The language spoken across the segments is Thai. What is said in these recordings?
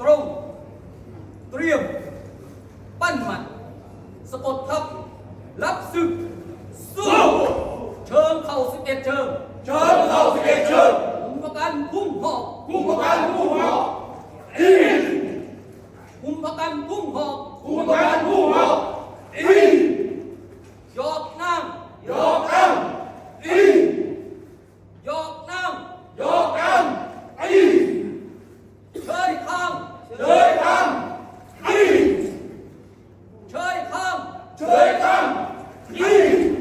ตรง เตรียม ปั้นหมัดสะกดทับ รับศึก สู้ เชิงเข่าสิบเอ็ดเชิง เชิญเข้าสิบเอ็ดเชิญคุมประกันพุ่งหอกคุมประกัรุ่งหอกอีคุมประกันพุ่งหอกคุมประกัรุ่งหอกอี Три там! Три!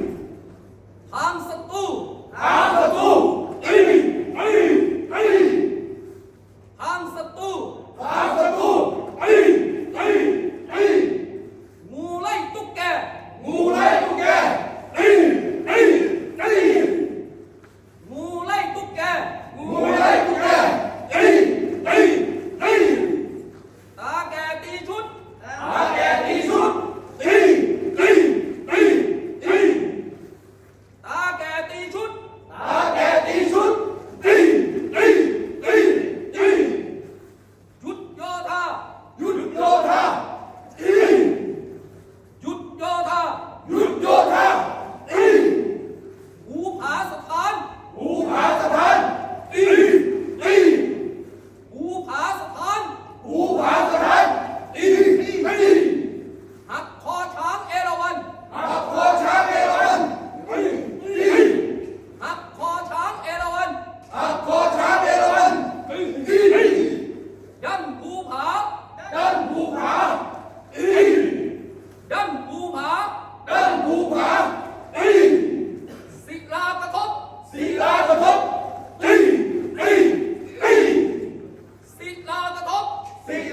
Tem